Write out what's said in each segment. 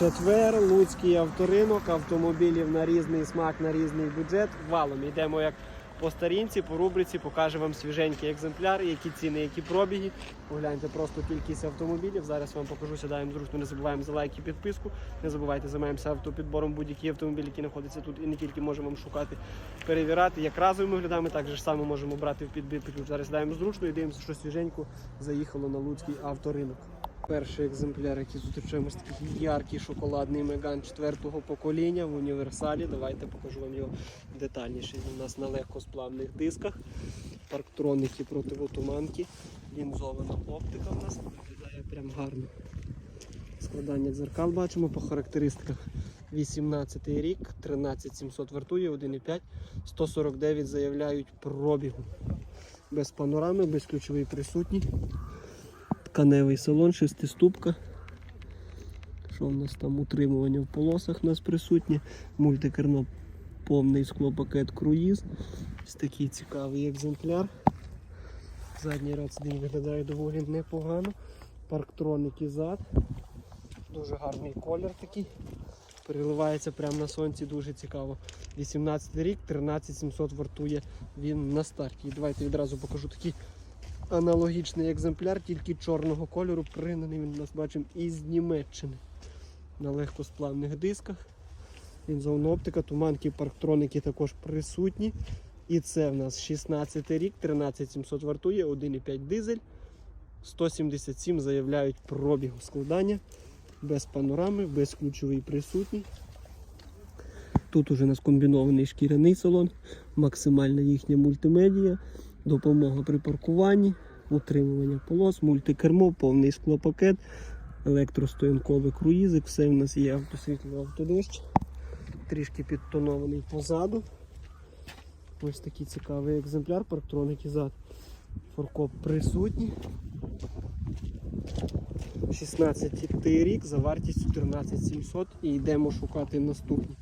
Четвер, Луцький авторинок, автомобілів на різний смак, на різний бюджет. Валом йдемо як по старінці, по рубриці, покажу вам свіженький екземпляр, які ціни, які пробіги. Погляньте просто кількість автомобілів. Зараз вам покажу, сідаємо зручно, не забуваємо за лайк і підписку. Не забувайте, займаємося автопідбором будь-які автомобілі, які знаходяться тут і не тільки можемо вам шукати, перевіряти, як разовими глядами, так же ж само можемо брати в підбір. Зараз сідаємо зручно і дивимося, що свіженько заїхало на Луцький авторинок. Перший екземпляр, який зустрічаємось такий яркий шоколадний меган четвертого покоління в універсалі. Давайте покажу вам його детальніше. Він у нас на легкосплавних дисках, парктроники противотуманки, лінзована оптика у нас виглядає прям гарно. Складання дзеркал бачимо по характеристиках. 18 рік, 13700 вартує, 1,5, 149 заявляють пробігу. Без панорами, без ключовий присутній. Тканевий салон, шестиступка. Що в нас там? Утримування в полосах у нас присутнє. Мультикерно повний склопакет круїз. Ось такий цікавий екземпляр. Задній ряд сидінь виглядає доволі непогано. Парктроники зад. Дуже гарний колір такий. Переливається прямо на сонці, дуже цікаво. 18 рік, 13700 вартує він на старті. Давайте відразу покажу такий аналогічний екземпляр, тільки чорного кольору, пригнаний він нас бачимо із Німеччини. На легкосплавних дисках. Лінзовна оптика, туманки, парктроники також присутні. І це в нас 16 рік, 13700 вартує, 1,5 дизель. 177 заявляють пробігу складання. Без панорами, без ключовий присутній. Тут уже у нас комбінований шкіряний салон, максимальна їхня мультимедія, допомога при паркуванні, утримування полос, мультикермо, повний склопакет, електростоянковий круїзик, все в нас є автосвітло, автодощ, трішки підтонований позаду. Ось такий цікавий екземпляр, парктроники зад. Форкоп присутній. 16 рік за вартістю 13700 і йдемо шукати наступні.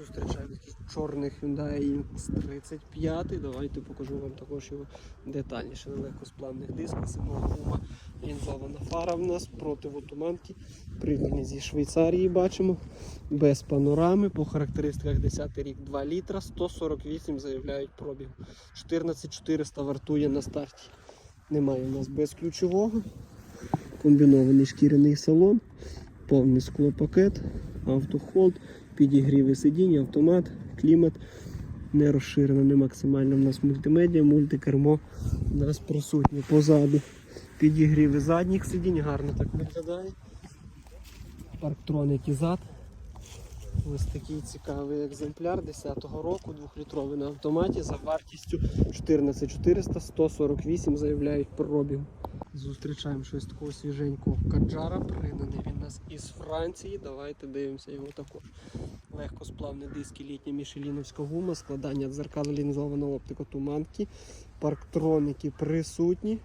Зустрічаємо такий чорний Hyundai X35. Давайте покажу вам також його детальніше. На легкосплавних дисках, гума, лінзована фара в нас, противотуманки, пригнані зі Швейцарії бачимо, без панорами, по характеристиках 10 рік 2 літра, 148 заявляють пробігу. 14400 вартує на старті. Немає у нас безключового. Комбінований шкіряний салон, повний склопакет, автохолд, підігріви сидіння, автомат, клімат. Не розширено, не максимально. У нас мультимедіа, мультикермо у нас присутнє позаду. Підігріви задніх сидінь, гарно так виглядає. Парктроники зад. Ось такий цікавий екземпляр 10-го року, 2-літровий на автоматі за вартістю 14400, 148 заявляють пробіг. Зустрічаємо щось такого свіженького каджара, пригнаний він нас із Франції. Давайте дивимося його також. Легкосплавні диски, літня мішеліновська гума, складання дзеркал, лінзована оптика туманки, парктроники присутні.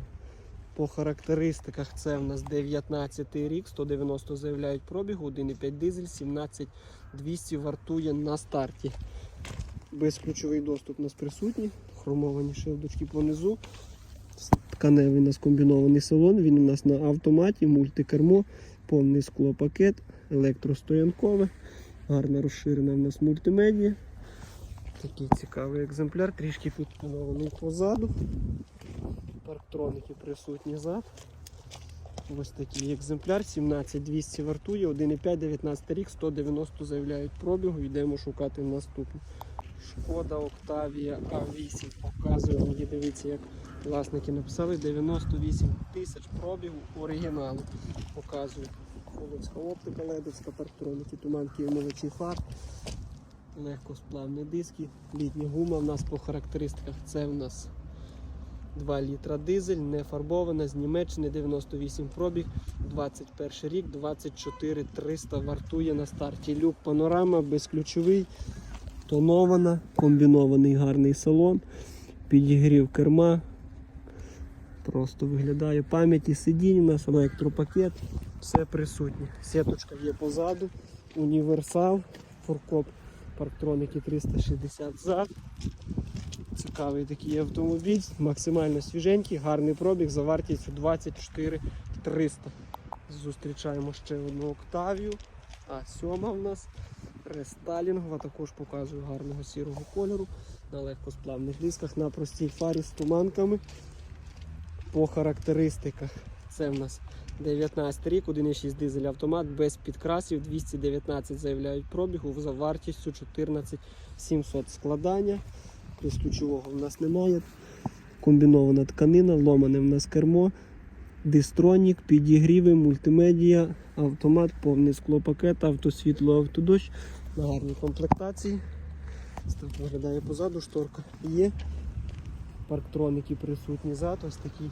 По характеристиках це в нас 19 рік, 190 заявляють пробігу, 1,5 дизель, 17 200 вартує на старті. Безключовий доступ у нас присутній, хромовані шилдочки понизу. Тканевий у нас комбінований салон, він у нас на автоматі, мультикермо, повний склопакет, електростоянкове, гарно розширена у нас мультимедія. Такий цікавий екземпляр, трішки підтонований позаду. Парктроники присутні зад. Ось такий екземпляр, 17200 вартує, 1,5, 19 рік, 190 заявляють пробігу, йдемо шукати наступну. Шкода Октавія А8 показує її, дивіться, як власники написали 98 тисяч пробігу оригіналу. Показує холодська оптика, ледовська, парктроники, туманки і мовичий фар. Легкосплавні диски, літня гума. У нас по характеристиках це в нас 2 літра дизель, не фарбована, з Німеччини 98 пробіг, 21 рік, 24 300 вартує на старті. Люк панорама, безключовий, тонована, комбінований гарний салон, підігрів керма. Просто виглядає пам'яті сидінь, у нас електропакет, все присутнє. Сеточка є позаду, універсал, форкоп, парктроники 360 зад. Цікавий такий автомобіль, максимально свіженький, гарний пробіг за вартістю 24 300. Зустрічаємо ще одну Октавію. А сьома в нас рестайлінгова, також показую гарного сірого кольору на легкосплавних дисках, на простій фарі з туманками. По характеристиках це в нас 19 рік, 1,6 дизель автомат без підкрасів, 219 заявляють пробігу за вартістю 14 700 складання. Плюс ключового в нас немає. Комбінована тканина, ломане в нас кермо, дистронік, підігріви, мультимедія, автомат, повний склопакет, автосвітло, автодощ на гарній комплектації. Виглядає позаду, шторка є. Парктроники присутні зад, ось такий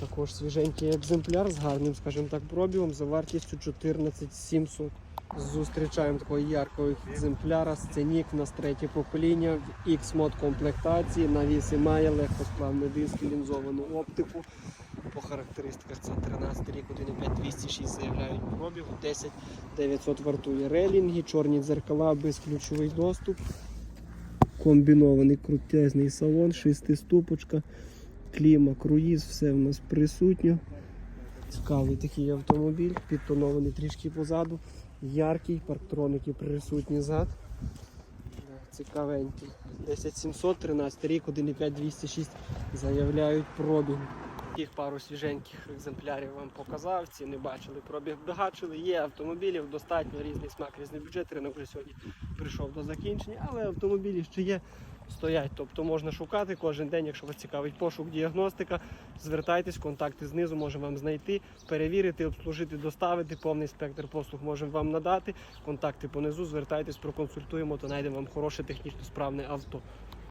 також свіженький екземпляр з гарним, скажімо так, пробігом за вартістю 14 700. Зустрічаємо такого яркого екземпляра, сценік у нас третє покоління в X-мод комплектації, навіси має, легкосплавний диск, лінзовану оптику. По характеристиках це 13 рік, 1,5 206 заявляють пробігу, 10 900 вартує релінги, чорні дзеркала, безключовий доступ, комбінований крутезний салон, шестиступочка, кліма, круїз, все в нас присутньо. Цікавий такий автомобіль, підтонований трішки позаду, яркий, парктроники присутні зад. Цікавенький. 10700, 13 рік, 1,5 206 заявляють пробіг. Таких пару свіженьких екземплярів вам показав. Ці не бачили, пробіг бачили. Є автомобілів, достатньо різний смак, різний бюджет. Ринок вже сьогодні прийшов до закінчення, але автомобілі ще є, стоять. Тобто можна шукати кожен день, якщо вас цікавить пошук, діагностика. Звертайтесь, контакти знизу можемо вам знайти, перевірити, обслужити, доставити. Повний спектр послуг можемо вам надати. Контакти понизу, звертайтесь, проконсультуємо, то знайдемо вам хороше технічно справне авто.